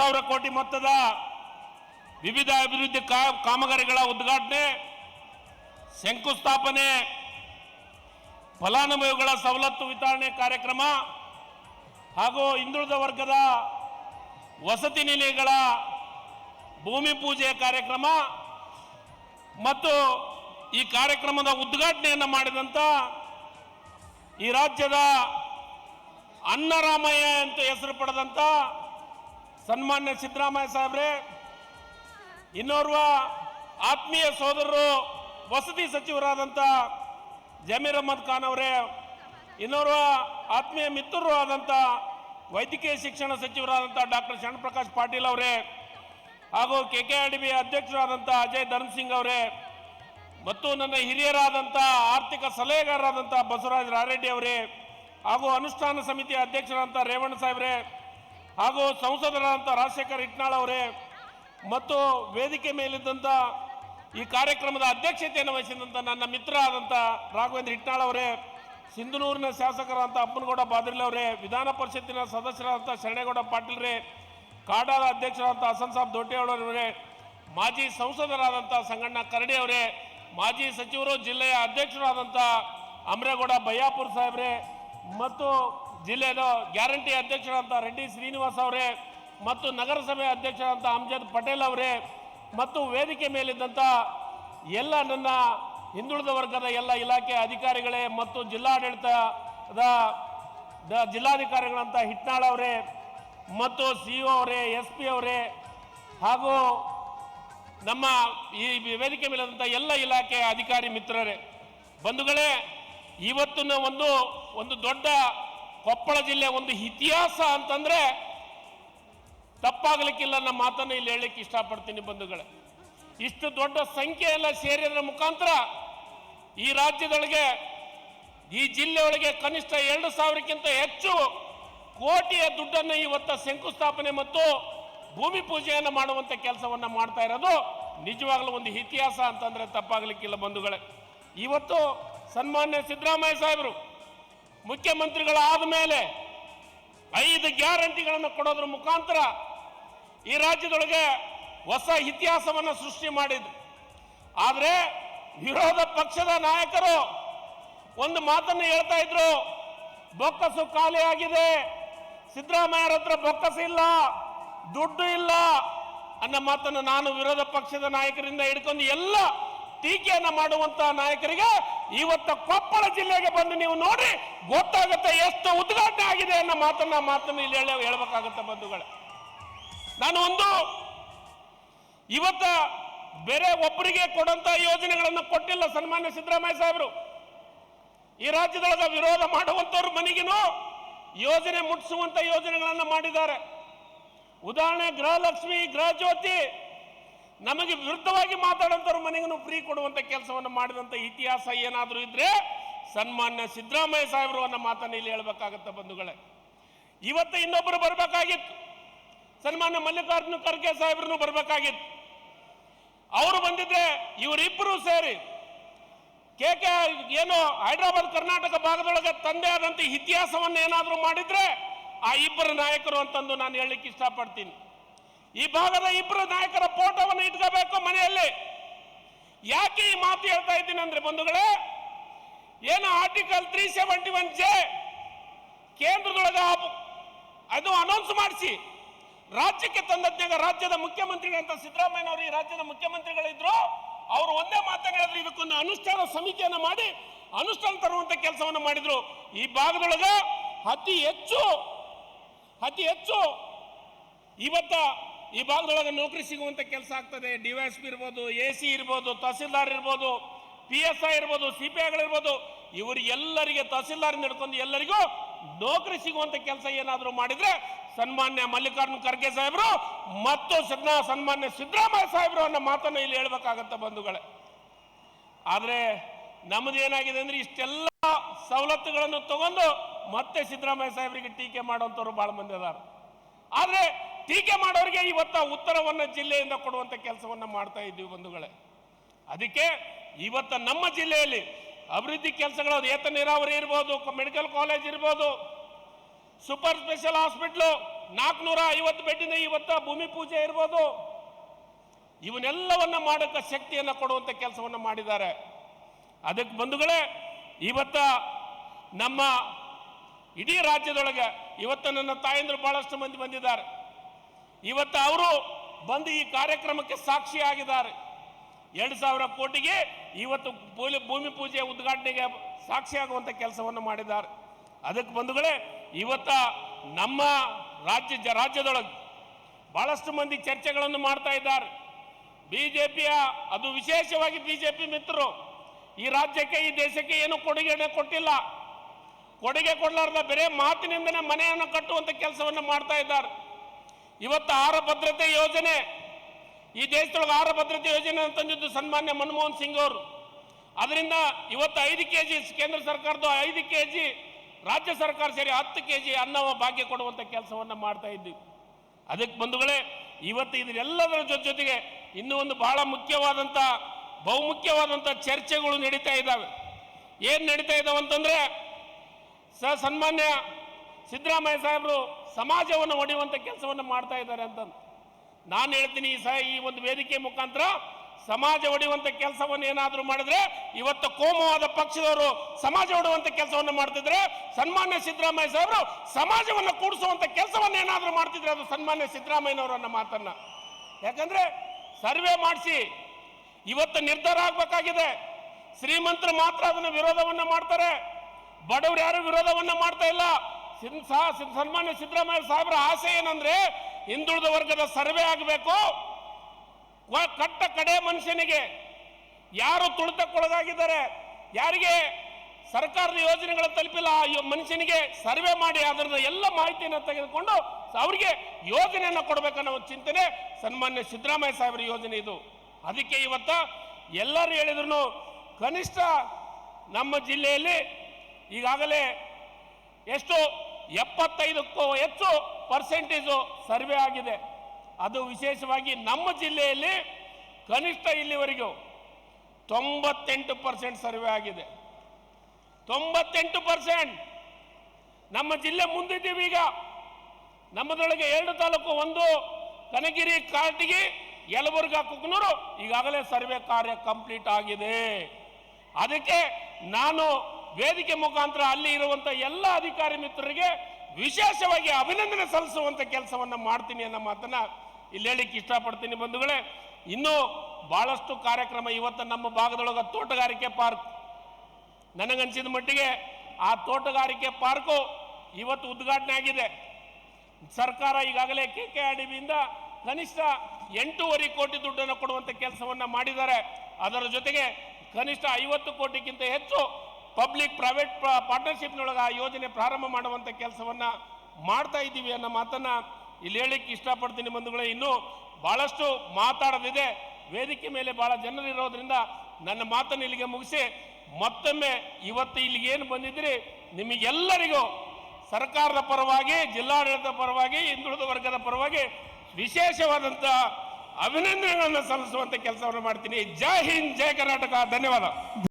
ಸಾವಿರ ಕೋಟಿ ಮೊತ್ತದ ವಿವಿಧ ಅಭಿವೃದ್ಧಿ ಕಾಮಗಾರಿಗಳ ಉದ್ಘಾಟನೆ, ಶಂಕುಸ್ಥಾಪನೆ, ಫಲಾನುಭವಿಗಳ ಸವಲತ್ತು ವಿತರಣೆ ಕಾರ್ಯಕ್ರಮ ಹಾಗೂ ಹಿಂದುಳಿದ ವರ್ಗದ ವಸತಿ ನಿಲಯಗಳ ಭೂಮಿ ಪೂಜೆಯ ಕಾರ್ಯಕ್ರಮ ಮತ್ತು ಈ ಕಾರ್ಯಕ್ರಮದ ಉದ್ಘಾಟನೆಯನ್ನು ಮಾಡಿದಂಥ ಈ ರಾಜ್ಯದ ಅನ್ನರಾಮಯ್ಯ ಅಂತ ಹೆಸರು ಪಡೆದಂಥ ಸನ್ಮಾನ್ಯ ಸಿದ್ದರಾಮಯ್ಯ ಸಾಹೇಬ್ರೆ, ಇನ್ನೋರ್ವ ಆತ್ಮೀಯ ಸೋದರರು, ವಸತಿ ಸಚಿವರಾದಂಥ ಜಮೀರ್ ಅಹಮದ್ ಖಾನ್ ಅವರೇ, ಇನ್ನೋರ್ವ ಆತ್ಮೀಯ ಮಿತ್ರರು ಆದಂಥ ವೈದ್ಯಕೀಯ ಶಿಕ್ಷಣ ಸಚಿವರಾದಂಥ ಡಾಕ್ಟರ್ ಶರಣಪ್ರಕಾಶ್ ಪಾಟೀಲ್ ಅವರೇ, ಹಾಗೂ K K R D B ಅಧ್ಯಕ್ಷರಾದಂಥ ಅಜಯ್ ಧರ್ಮ್ ಸಿಂಗ್ ಅವರೇ, ಮತ್ತು ನನ್ನ ಹಿರಿಯರಾದಂಥ ಆರ್ಥಿಕ ಸಲಹೆಗಾರರಾದಂಥ ಬಸವರಾಜ ರಾರೆಡ್ಡಿ ಅವರೇ, ಹಾಗೂ ಅನುಷ್ಠಾನ ಸಮಿತಿಯ ಅಧ್ಯಕ್ಷರಾದಂಥ ರೇವಣ್ಣ ಸಾಹೇಬ್ರೆ ಹಾಗೂ ಸಂಸದರಾದಂಥ ರಾಜಶೇಖರ್ ಇಟ್ನಾಳ್ ಅವರೇ ಮತ್ತು ವೇದಿಕೆ ಮೇಲಿದ್ದಂಥ ಈ ಕಾರ್ಯಕ್ರಮದ ಅಧ್ಯಕ್ಷತೆಯನ್ನು ವಹಿಸಿದಂಥ ನನ್ನ ಮಿತ್ರ ಆದಂಥ ರಾಘವೇಂದ್ರ ಇಟ್ನಾಳ್ ಅವರೇ, ಸಿಂಧನೂರಿನ ಶಾಸಕರಾದಂಥ ಅಪ್ಪನಗೌಡ ಬಾದ್ರಿಲ್ ಅವರೇ, ವಿಧಾನ ಪರಿಷತ್ತಿನ ಸದಸ್ಯರಾದಂಥ ಶರಣೇಗೌಡ ಪಾಟೀಲ್ ರೇ ಕಾಡಾದ ಅಧ್ಯಕ್ಷರಾದಂಥ ಹಸನ್ ಸಾಬ್ ದೊಡ್ಡೇಗೌಡರವರೇ ಮಾಜಿ ಸಂಸದರಾದಂಥ ಸಂಗಣ್ಣ ಕರಡಿ ಅವರೇ, ಮಾಜಿ ಸಚಿವರು ಜಿಲ್ಲೆಯ ಅಧ್ಯಕ್ಷರಾದಂಥ ಅಮರೇಗೌಡ ಬಯ್ಯಾಪುರ್ ಸಾಹೇಬ್ರೆ ಮತ್ತು ಜಿಲ್ಲೆಯ ಗ್ಯಾರಂಟಿ ಅಧ್ಯಕ್ಷರಾದಂಥ ರೆಡ್ಡಿ ಶ್ರೀನಿವಾಸ್ ಅವರೇ ಮತ್ತು ನಗರಸಭೆ ಅಧ್ಯಕ್ಷರಾದಂಥ ಅಮ್ಜದ್ ಪಟೇಲ್ ಅವರೇ ಮತ್ತು ವೇದಿಕೆ ಮೇಲಿದ್ದಂಥ ಎಲ್ಲ ನನ್ನ ಹಿಂದುಳಿದ ವರ್ಗದ ಎಲ್ಲ ಇಲಾಖೆ ಅಧಿಕಾರಿಗಳೇ ಮತ್ತು ಜಿಲ್ಲಾಡಳಿತದ ದ- ಜಿಲ್ಲಾಧಿಕಾರಿಗಳಂತ ಹಿಟ್ನಾಳ್ ಅವರೇ ಮತ್ತು ಸಿ ಒ ಅವರೇ, ಎಸ್ ಪಿ ಅವರೇ ಹಾಗೂ ನಮ್ಮ ಈ ವೇದಿಕೆ ಮೇಲಿದಂಥ ಎಲ್ಲ ಇಲಾಖೆ ಅಧಿಕಾರಿ ಮಿತ್ರರೇ. ಬಂಧುಗಳೇ, ಇವತ್ತಿನ ಒಂದು ಒಂದು ದೊಡ್ಡ ಕೊಪ್ಪಳ ಜಿಲ್ಲೆ ಒಂದು ಇತಿಹಾಸ ಅಂತಂದ್ರೆ ತಪ್ಪಾಗಲಿಕ್ಕಿಲ್ಲ ನಮ್ಮ ಮಾತನ್ನು ಇಲ್ಲಿ ಹೇಳಲಿಕ್ಕೆ ಇಷ್ಟಪಡ್ತೀನಿ ಬಂಧುಗಳೇ. ಇಷ್ಟು ದೊಡ್ಡ ಸಂಖ್ಯೆ ಎಲ್ಲ ಸೇರಿದ್ರ ಮುಖಾಂತರ ಈ ರಾಜ್ಯದೊಳಗೆ, ಈ ಜಿಲ್ಲೆಯೊಳಗೆ ಕನಿಷ್ಠ ಎರಡು ಸಾವಿರಕ್ಕಿಂತ ಹೆಚ್ಚು ಕೋಟಿಯ ದುಡ್ಡನ್ನು ಇವತ್ತ ಶಂಕುಸ್ಥಾಪನೆ ಮತ್ತು ಭೂಮಿ ಪೂಜೆಯನ್ನು ಮಾಡುವಂಥ ಕೆಲಸವನ್ನು ಮಾಡ್ತಾ ಇರೋದು ನಿಜವಾಗ್ಲೂ ಒಂದು ಇತಿಹಾಸ ಅಂತಂದ್ರೆ ತಪ್ಪಾಗಲಿಕ್ಕಿಲ್ಲ ಬಂಧುಗಳೇ. ಇವತ್ತು ಸನ್ಮಾನ್ಯ ಸಿದ್ದರಾಮಯ್ಯ ಸಾಹೇಬರು ಮುಖ್ಯಮಂತ್ರಿಗಳಾದ ಮೇಲೆ ಐದು ಗ್ಯಾರಂಟಿಗಳನ್ನು ಕೊಡೋದ್ರ ಮುಖಾಂತರ ಈ ರಾಜ್ಯದೊಳಗೆ ಹೊಸ ಇತಿಹಾಸವನ್ನು ಸೃಷ್ಟಿ ಮಾಡಿದ್ರು. ಆದರೆ ವಿರೋಧ ಪಕ್ಷದ ನಾಯಕರು ಒಂದು ಮಾತನ್ನು ಹೇಳ್ತಾ ಇದ್ರು, ಬೊಕ್ಕಸು ಖಾಲಿ ಆಗಿದೆ, ಸಿದ್ದರಾಮಯ್ಯರ ಹತ್ರ ಬೊಕ್ಕಸು ಇಲ್ಲ, ದುಡ್ಡು ಇಲ್ಲ ಅನ್ನೋ ಮಾತನ್ನು ನಾನು ವಿರೋಧ ಪಕ್ಷದ ನಾಯಕರಿಂದ ಹಿಡ್ಕೊಂಡು ಎಲ್ಲ ಟೀಕೆಯನ್ನು ಮಾಡುವಂತಹ ನಾಯಕರಿಗೆ ಇವತ್ತು ಕೊಪ್ಪಳ ಜಿಲ್ಲೆಗೆ ಬಂದು ನೀವು ನೋಡಿ ಗೊತ್ತಾಗುತ್ತೆ ಎಷ್ಟು ಉದ್ಘಾಟನೆ ಆಗಿದೆ ಅನ್ನೋ ಮಾತನ್ನ ಮಾತನ್ನು ಇಲ್ಲಿ ಹೇಳ ಹೇಳ್ಬೇಕಾಗುತ್ತೆ ಬಂಧುಗಳೇ. ನಾನು ಒಂದು, ಇವತ್ತ ಬೇರೆ ಒಬ್ಬರಿಗೆ ಕೊಡಂತ ಯೋಜನೆಗಳನ್ನು ಕೊಟ್ಟಿಲ್ಲ ಸನ್ಮಾನ್ಯ ಸಿದ್ದರಾಮಯ್ಯ ಸಾಹೇಬರು. ಈ ರಾಜ್ಯದೊಳಗ ವಿರೋಧ ಮಾಡುವಂತವ್ರ ಮನೆಗಿನೂ ಯೋಜನೆ ಮುಟ್ಟಿಸುವಂತ ಯೋಜನೆಗಳನ್ನು ಮಾಡಿದ್ದಾರೆ. ಉದಾಹರಣೆ ಗೃಹಲಕ್ಷ್ಮಿ, ಗೃಹ ಜ್ಯೋತಿ ನಮಗೆ ವಿರುದ್ಧವಾಗಿ ಮಾತಾಡುವಂಥವ್ರು ಮನೆಗೂ ಫ್ರೀ ಕೊಡುವಂತ ಕೆಲಸವನ್ನು ಮಾಡಿದಂತ ಇತಿಹಾಸ ಏನಾದರೂ ಇದ್ರೆ ಸನ್ಮಾನ್ಯ ಸಿದ್ದರಾಮಯ್ಯ ಸಾಹೇಬರು ಅನ್ನೋ ಮಾತನ್ನು ಇಲ್ಲಿ ಹೇಳ್ಬೇಕಾಗತ್ತ ಬಂಧುಗಳೇ. ಇವತ್ತು ಇನ್ನೊಬ್ಬರು ಬರಬೇಕಾಗಿತ್ತು. ಸನ್ಮಾನ್ಯ ಮಲ್ಲಿಕಾರ್ಜುನ ಖರ್ಗೆ ಸಾಹೇಬ್ರು ಬರಬೇಕಾಗಿತ್ತು. ಅವರು ಬಂದಿದ್ರೆ ಇವರಿಬ್ಬರು ಸೇರಿ ಕೆ ಕೆ ಏನು ಹೈದರಾಬಾದ್ ಕರ್ನಾಟಕ ಭಾಗದೊಳಗೆ ತಂದೆ ಆದಂತ ಇತಿಹಾಸವನ್ನು ಏನಾದರೂ ಮಾಡಿದ್ರೆ ಆ ಇಬ್ಬರು ನಾಯಕರು ಅಂತಂದು ನಾನು ಹೇಳಲಿಕ್ಕೆ ಇಷ್ಟಪಡ್ತೀನಿ. ಈ ಭಾಗದ ಇಬ್ಬರು ನಾಯಕರ ಫೋಟೋವನ್ನು ಇಟ್ಕೋಬೇಕು ಮನೆಯಲ್ಲಿ. ಯಾಕೆ ಈ ಮಾತು ಹೇಳ್ತಾ ಇದ್ದೀನಿ ಅಂದ್ರೆ ಬಂಧುಗಳೇ, ಏನು article three seventy one J ಕೇಂದ್ರದೊಳಗೆ ಅದು ಅನೌನ್ಸ್ ಮಾಡಿಸಿ. ರಾಜ್ಯಕ್ಕೆ ತಂದದ್ನಾಗ ರಾಜ್ಯದ ಮುಖ್ಯಮಂತ್ರಿಗಳಂತ ಸಿದ್ದರಾಮಯ್ಯನವರು ಈ ರಾಜ್ಯದ ಮುಖ್ಯಮಂತ್ರಿಗಳಿದ್ರು. ಅವರು ಒಂದೇ ಮಾತನಾಡಿದ್ರು ಇದಕ್ಕೊಂದು ಅನುಷ್ಠಾನ ಸಮಿತಿಯನ್ನು ಮಾಡಿ ಅನುಷ್ಠಾನ ತರುವಂತ ಕೆಲಸವನ್ನು ಮಾಡಿದ್ರು. ಈ ಭಾಗದೊಳಗೆ ಅತಿ ಹೆಚ್ಚು ಅತಿ ಹೆಚ್ಚು ಇವತ್ತ ಈ ಭಾಗದೊಳಗೆ ನೌಕರಿ ಸಿಗುವಂತ ಕೆಲಸ ಆಗ್ತದೆ. ಡಿವೈಎಸ್ಪಿ ಇರ್ಬೋದು, ಎ ಸಿ ಇರ್ಬೋದು, ತಹಸೀಲ್ದಾರ್ ಇರ್ಬೋದು, ಪಿ ಎಸ್ ಐ ಇರ್ಬೋದು, ಸಿ ಪಿ ಐಗಳಿರ್ಬೋದು ಎಲ್ಲರಿಗೆ ತಹಸೀಲ್ದಾರ್ ನಡ್ಕೊಂಡು ಎಲ್ಲರಿಗೂ ನೌಕರಿ ಸಿಗುವಂತ ಕೆಲಸ ಏನಾದರೂ ಮಾಡಿದ್ರೆ ಸನ್ಮಾನ್ಯ ಮಲ್ಲಿಕಾರ್ಜುನ ಖರ್ಗೆ ಸಾಹೇಬರು ಮತ್ತು ಸದ್ನ- ಸನ್ಮಾನ್ಯ ಸಿದ್ದರಾಮಯ್ಯ ಸಾಹೇಬರು ಅನ್ನೋ ಮಾತನ್ನು ಇಲ್ಲಿ ಹೇಳ್ಬೇಕಾಗತ್ತೆ ಬಂಧುಗಳೇ. ಆದರೆ ನಮ್ದು ಏನಾಗಿದೆ ಅಂದ್ರೆ ಇಷ್ಟೆಲ್ಲ ಸವಲತ್ತುಗಳನ್ನು ತಗೊಂಡು ಮತ್ತೆ ಸಿದ್ದರಾಮಯ್ಯ ಸಾಹೇಬರಿಗೆ ಟೀಕೆ ಮಾಡುವಂಥವ್ರು ಭಾಳ ಮಂದಿ ಅದಾರ. ಆದ್ರೆ ಟೀಕೆ ಮಾಡೋರಿಗೆ ಇವತ್ತ ಉತ್ತರವನ್ನು ಜಿಲ್ಲೆಯಿಂದ ಕೊಡುವಂತ ಕೆಲಸವನ್ನ ಮಾಡ್ತಾ ಇದ್ದೀವಿ ಬಂಧುಗಳೇ. ಅದಕ್ಕೆ ಇವತ್ತ ನಮ್ಮ ಜಿಲ್ಲೆಯಲ್ಲಿ ಅಭಿವೃದ್ಧಿ ಕೆಲಸಗಳು ಏತ ನೀರಾವರಿ ಇರ್ಬೋದು ಮೆಡಿಕಲ್ ಕಾಲೇಜ್ ಇರ್ಬೋದು, ಸೂಪರ್ ಸ್ಪೆಷಲ್ ಹಾಸ್ಪಿಟ್ಲು ನಾಲ್ಕುನೂರ ಐವತ್ತು ಬೆಡ್ಡಿನ ಇವತ್ತ ಭೂಮಿ ಪೂಜೆ ಇರ್ಬೋದು. ಇವನ್ನೆಲ್ಲವನ್ನ ಮಾಡೋಕ್ಕೆ ಶಕ್ತಿಯನ್ನು ಕೊಡುವಂಥ ಕೆಲಸವನ್ನು ಮಾಡಿದ್ದಾರೆ. ಅದಕ್ಕೆ ಬಂಧುಗಳೇ, ಇವತ್ತ ನಮ್ಮ ಇಡೀ ರಾಜ್ಯದೊಳಗೆ ಇವತ್ತು ನನ್ನ ತಾಯಂದ್ರು ಬಹಳಷ್ಟು ಮಂದಿ ಬಂದಿದ್ದಾರೆ. ಇವತ್ತು ಅವರು ಬಂದು ಈ ಕಾರ್ಯಕ್ರಮಕ್ಕೆ ಸಾಕ್ಷಿಯಾಗಿದ್ದಾರೆ. ಎರಡು ಸಾವಿರ ಕೋಟಿಗೆ ಇವತ್ತು ಭೂಮಿ ಪೂಜೆ ಉದ್ಘಾಟನೆಗೆ ಸಾಕ್ಷಿಯಾಗುವಂಥ ಕೆಲಸವನ್ನು ಮಾಡಿದ್ದಾರೆ. ಅದಕ್ಕೆ ಬಂಧುಗಳೇ, ಇವತ್ತ ನಮ್ಮ ರಾಜ್ಯ, ಜ- ರಾಜ್ಯದೊಳಗೆ ಭಾಳಷ್ಟು ಮಂದಿ ಚರ್ಚೆಗಳನ್ನು ಮಾಡ್ತಾ ಇದ್ದಾರೆ. ಪಿಯ ಅದು ವಿಶೇಷವಾಗಿ ಬಿ ಜೆ ಪಿ ಮಿತ್ರರು, ಈ ರಾಜ್ಯಕ್ಕೆ, ಈ ದೇಶಕ್ಕೆ ಏನು ಕೊಡುಗೆ ಕೊಟ್ಟಿಲ್ಲ. ಕೊಡುಗೆ ಕೊಡಲಾರ್ದ ಬೇರೆ ಮಾತಿನಿಂದನೇ ಮನೆಯನ್ನು ಕಟ್ಟುವಂಥ ಕೆಲಸವನ್ನು ಮಾಡ್ತಾ ಇದ್ದಾರೆ. ಇವತ್ತು ಆಹಾರ ಭದ್ರತೆ ಯೋಜನೆ. ಈ ದೇಶದೊಳಗೆ ಆಹಾರ ಭದ್ರತೆ ಯೋಜನೆ ತಂದಿದ್ದು ಸನ್ಮಾನ್ಯ ಮನಮೋಹನ್ ಸಿಂಗ್ ಅವರು. ಅದರಿಂದ ಇವತ್ತು ಐದು ಕೆ ಜಿ ಕೇಂದ್ರ ಸರ್ಕಾರದ ಐದು ಕೆ ಜಿ ರಾಜ್ಯ ಸರ್ಕಾರ ಸೇರಿ ಹತ್ತು ಕೆ ಜಿ ಅನ್ನವ ಭಾಗ್ಯ ಕೊಡುವಂಥ ಕೆಲಸವನ್ನು ಮಾಡ್ತಾ ಇದ್ದೀವಿ. ಅದಕ್ಕೆ ಬಂಧುಗಳೇ, ಇವತ್ತು ಇದರೆಲ್ಲದರ ಜೊತೆ ಜೊತೆಗೆ ಇನ್ನೂ ಒಂದು ಬಹಳ ಮುಖ್ಯವಾದಂಥ ಬಹುಮುಖ್ಯವಾದಂಥ ಚರ್ಚೆಗಳು ನಡೀತಾ ಇದ್ದಾವೆ. ಏನು ನಡೀತಾ ಇದ್ದಾವೆ ಅಂತಂದರೆ ಸ, ಸನ್ಮಾನ್ಯ ಸಿದ್ದರಾಮಯ್ಯ ಸಾಹೇಬರು ಸಮಾಜವನ್ನು ಒಡೆಯುವಂಥ ಕೆಲಸವನ್ನು ಮಾಡ್ತಾ ಇದ್ದಾರೆ ಅಂತ ನಾನು ಹೇಳ್ತೀನಿ ಈ ಸಹ ಈ ಒಂದು ವೇದಿಕೆ ಮುಖಾಂತರ ಸಮಾಜ ಒಡೆಯುವಂಥ ಕೆಲಸವನ್ನು ಏನಾದರೂ ಮಾಡಿದ್ರೆ ಇವತ್ತು ಕೋಮುವಾದ ಪಕ್ಷದವರು ಸಮಾಜ ಒಡೆಯುವಂಥ ಕೆಲಸವನ್ನು ಮಾಡ್ತಿದ್ರೆ ಸನ್ಮಾನ್ಯ ಸಿದ್ದರಾಮಯ್ಯ ಸಾಹೇಬರು ಸಮಾಜವನ್ನು ಕೂಡಿಸುವಂಥ ಕೆಲಸವನ್ನು ಏನಾದರೂ ಮಾಡ್ತಿದ್ರೆ ಅದು ಸನ್ಮಾನ್ಯ ಸಿದ್ದರಾಮಯ್ಯನವರು ಅನ್ನೋ ಮಾತನ್ನ. ಯಾಕಂದ್ರೆ ಸರ್ವೆ ಮಾಡಿಸಿ ಇವತ್ತು ನಿರ್ಧಾರ ಆಗ್ಬೇಕಾಗಿದೆ. ಶ್ರೀಮಂತರು ಮಾತ್ರ ಅದನ್ನು ವಿರೋಧವನ್ನ ಮಾಡ್ತಾರೆ. ಬಡವರು ಯಾರು ವಿರೋಧವನ್ನ ಮಾಡ್ತಾ ಇಲ್ಲ. ಸನ್ಮಾನ್ಯ ಸಿದ್ದರಾಮಯ್ಯ ಸಾಹೇಬರ ಆಸೆ ಏನಂದ್ರೆ ಹಿಂದುಳಿದ ವರ್ಗದ ಸರ್ವೆ ಆಗಬೇಕು. ಕಟ್ಟ ಕಡೆ ಮನುಷ್ಯನಿಗೆ ಯಾರು ತುಳಿತಕ್ಕೊಳಗಾಗಿದ್ದಾರೆ, ಯಾರಿಗೆ ಸರ್ಕಾರದ ಯೋಜನೆಗಳು ತಲುಪಿಲ್ಲ, ಆ ಮನುಷ್ಯನಿಗೆ ಸರ್ವೆ ಮಾಡಿ ಅದರ ಎಲ್ಲ ಮಾಹಿತಿಯನ್ನು ತೆಗೆದುಕೊಂಡು ಅವರಿಗೆ ಯೋಜನೆಯನ್ನು ಕೊಡಬೇಕನ್ನೋ ಒಂದು ಚಿಂತನೆ ಸನ್ಮಾನ್ಯ ಸಿದ್ದರಾಮಯ್ಯ ಸಾಹೇಬರ ಯೋಜನೆ ಇದು. ಅದಕ್ಕೆ ಇವತ್ತ ಎಲ್ಲರೂ ಹೇಳಿದ್ರು ಕನಿಷ್ಠ ನಮ್ಮ ಜಿಲ್ಲೆಯಲ್ಲಿ ಈಗಾಗಲೇ ಎಷ್ಟು ಎಪ್ಪತ್ತೈದಕ್ಕೂ ಹೆಚ್ಚು ಪರ್ಸೆಂಟೇಜು ಸರ್ವೆ ಆಗಿದೆ. ಅದು ವಿಶೇಷವಾಗಿ ನಮ್ಮ ಜಿಲ್ಲೆಯಲ್ಲಿ ಕನಿಷ್ಠ ಇಲ್ಲಿವರೆಗೂ ತೊಂಬತ್ತೆಂಟು ಪರ್ಸೆಂಟ್ ಸರ್ವೆ ಆಗಿದೆ. ತೊಂಬತ್ತೆಂಟು ಪರ್ಸೆಂಟ್ ನಮ್ಮ ಜಿಲ್ಲೆ ಮುಂದಿದ್ದೀವಿ ಈಗ. ನಮ್ಮದೊಳಗೆ ಎರಡು ತಾಲೂಕು ಒಂದು, ಕನಗಿರಿ, ಕಾರ್ಟಿಗೆ, ಯಲಬುರ್ಗಾ, ಕುಕ್ನೂರು ಈಗಾಗಲೇ ಸರ್ವೆ ಕಾರ್ಯ ಕಂಪ್ಲೀಟ್ ಆಗಿದೆ. ಅದಕ್ಕೆ ನಾನು ವೇದಿಕೆ ಮುಖಾಂತರ ಅಲ್ಲಿ ಇರುವಂತ ಎಲ್ಲ ಅಧಿಕಾರಿ ಮಿತ್ರರಿಗೆ ವಿಶೇಷವಾಗಿ ಅಭಿನಂದನೆ ಸಲ್ಲಿಸುವಂತ ಕೆಲಸವನ್ನ ಮಾಡ್ತೀನಿ ಅನ್ನೋ ಮಾತನ್ನ ಇಲ್ಲಿ ಹೇಳಿಕ್ಕೆ ಇಷ್ಟಪಡ್ತೀನಿ ಬಂಧುಗಳೇ. ಇನ್ನೂ ಬಹಳಷ್ಟು ಕಾರ್ಯಕ್ರಮ ಇವತ್ತು ನಮ್ಮ ಭಾಗದೊಳಗೆ ತೋಟಗಾರಿಕೆ ಪಾರ್ಕ್. ನನಗನ್ಸಿದ ಮಟ್ಟಿಗೆ ಆ ತೋಟಗಾರಿಕೆ ಪಾರ್ಕು ಇವತ್ತು ಉದ್ಘಾಟನೆ ಆಗಿದೆ. ಸರ್ಕಾರ ಈಗಾಗಲೇ ಕೆ ಕೆ ಆರ್ ಕನಿಷ್ಠ ಎಂಟೂವರೆ ಕೋಟಿ ದುಡ್ಡನ್ನು ಕೊಡುವಂತ ಕೆಲಸವನ್ನ ಮಾಡಿದ್ದಾರೆ. ಅದರ ಜೊತೆಗೆ ಕನಿಷ್ಠ ಐವತ್ತು ಕೋಟಿಗಿಂತ ಹೆಚ್ಚು ಪಬ್ಲಿಕ್ ಪ್ರೈವೇಟ್ ಪಾರ್ಟ್ನರ್ಶಿಪ್ನೊಳಗೆ ಆ ಯೋಜನೆ ಪ್ರಾರಂಭ ಮಾಡುವಂಥ ಕೆಲಸವನ್ನು ಮಾಡ್ತಾ ಇದ್ದೀವಿ ಅನ್ನೋ ಮಾತನ್ನು ಇಲ್ಲಿ ಹೇಳಿಕ್ಕೆ ಇಷ್ಟಪಡ್ತೀನಿ ಬಂಧುಗಳೇ. ಇನ್ನೂ ಭಾಳಷ್ಟು ಮಾತಾಡೋದಿದೆ. ವೇದಿಕೆ ಮೇಲೆ ಭಾಳ ಜನರು ಇರೋದ್ರಿಂದ ನನ್ನ ಮಾತನ್ನು ಇಲ್ಲಿಗೆ ಮುಗಿಸಿ, ಮತ್ತೊಮ್ಮೆ ಇವತ್ತು ಇಲ್ಲಿಗೆ ಏನು ಬಂದಿದ್ದೀರಿ, ನಿಮಗೆಲ್ಲರಿಗೂ ಸರ್ಕಾರದ ಪರವಾಗಿ ಜಿಲ್ಲಾಡಳಿತ ಪರವಾಗಿ, ಹಿಂದುಳಿದ ವರ್ಗದ ಪರವಾಗಿ ವಿಶೇಷವಾದಂಥ ಅಭಿನಂದನೆಗಳನ್ನು ಸಲ್ಲಿಸುವಂತ ಕೆಲಸವನ್ನು ಮಾಡ್ತೀನಿ. ಜೈ ಹಿಂದ್, ಜೈ ಕರ್ನಾಟಕ. ಧನ್ಯವಾದ.